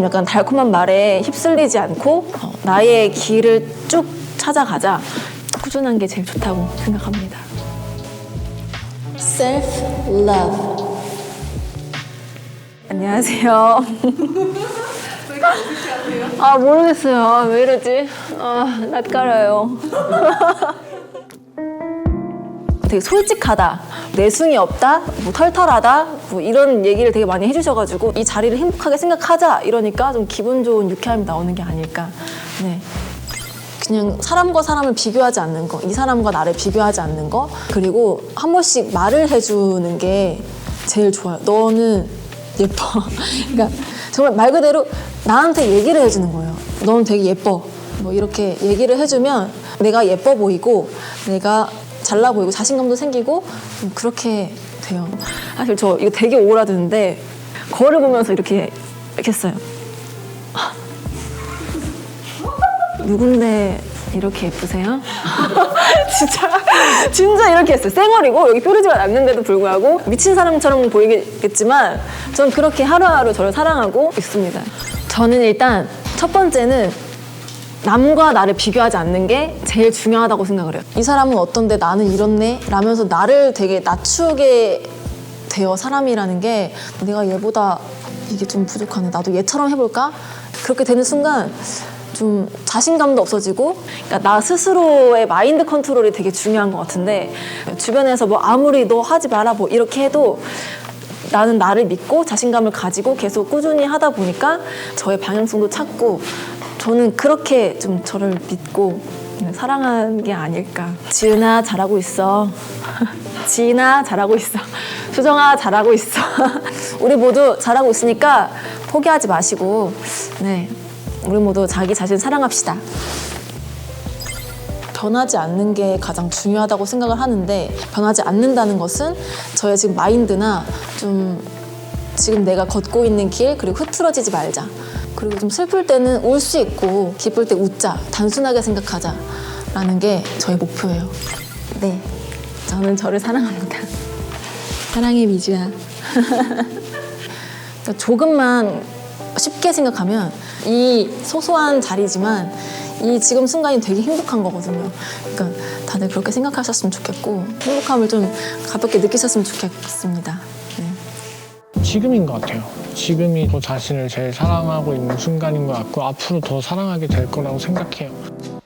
좀 약간 달콤한 말에 휩쓸리지 않고 어, 나의 길을 쭉 찾아가자. 꾸준한 게 제일 좋다고 생각합니다. Self love. 안녕하세요. 아 모르겠어요. 아, 왜 이러지? 아 낯가려요. 되게 솔직하다, 내숭이 없다, 뭐 털털하다, 뭐 이런 얘기를 되게 많이 해주셔가지고 이 자리를 행복하게 생각하자 이러니까 좀 기분 좋은 유쾌함이 나오는 게 아닐까. 네. 그냥 사람과 사람을 비교하지 않는 거, 이 사람과 나를 비교하지 않는 거, 그리고 한 번씩 말을 해주는 게 제일 좋아요. 너는 예뻐. 그러니까 정말 말 그대로 나한테 얘기를 해주는 거예요. 너는 되게 예뻐. 뭐 이렇게 얘기를 해주면 내가 예뻐 보이고 내가 잘나 보이고 자신감도 생기고 좀 그렇게 돼요. 사실 저 이거 되게 오라드는데 거울을 보면서 이렇게 이렇게 했어요. 누군데 이렇게 예쁘세요? 진짜 진짜 이렇게 했어요. 쌩얼이고 여기 뾰루지가 났는데도 불구하고 미친 사람처럼 보이겠지만 전 그렇게 하루하루 저를 사랑하고 있습니다. 저는 일단 첫 번째는 남과 나를 비교하지 않는 게 제일 중요하다고 생각을 해요. 이 사람은 어떤데 나는 이렇네? 라면서 나를 되게 낮추게 돼요. 사람이라는 게 내가 얘보다 이게 좀 부족하네. 나도 얘처럼 해볼까? 그렇게 되는 순간 좀 자신감도 없어지고 그러니까 나 스스로의 마인드 컨트롤이 되게 중요한 것 같은데 주변에서 뭐 아무리 너 하지 마라 뭐 이렇게 해도 나는 나를 믿고 자신감을 가지고 계속 꾸준히 하다 보니까 저의 방향성도 찾고 저는 그렇게 좀 저를 믿고 사랑한 게 아닐까. 지은아 잘하고 있어. 지인아 잘하고 있어. 수정아 잘하고 있어. 우리 모두 잘하고 있으니까 포기하지 마시고 네 우리 모두 자기 자신 사랑합시다. 변하지 않는 게 가장 중요하다고 생각을 하는데 변하지 않는다는 것은 저의 지금 마인드나 좀 지금 내가 걷고 있는 길 그리고 흐트러지지 말자. 그리고 좀 슬플 때는 울 수 있고 기쁠 때 웃자. 단순하게 생각하자 라는 게 저의 목표예요. 네. 저는 저를 사랑합니다. 사랑해 미주야. 그러니까 조금만 쉽게 생각하면 이 소소한 자리지만 이 지금 순간이 되게 행복한 거거든요. 그러니까 다들 그렇게 생각하셨으면 좋겠고 행복함을 좀 가볍게 느끼셨으면 좋겠습니다. 네. 지금인 것 같아요. 지금이 저 자신을 제일 사랑하고 있는 순간인 것 같고 앞으로 더 사랑하게 될 거라고 생각해요.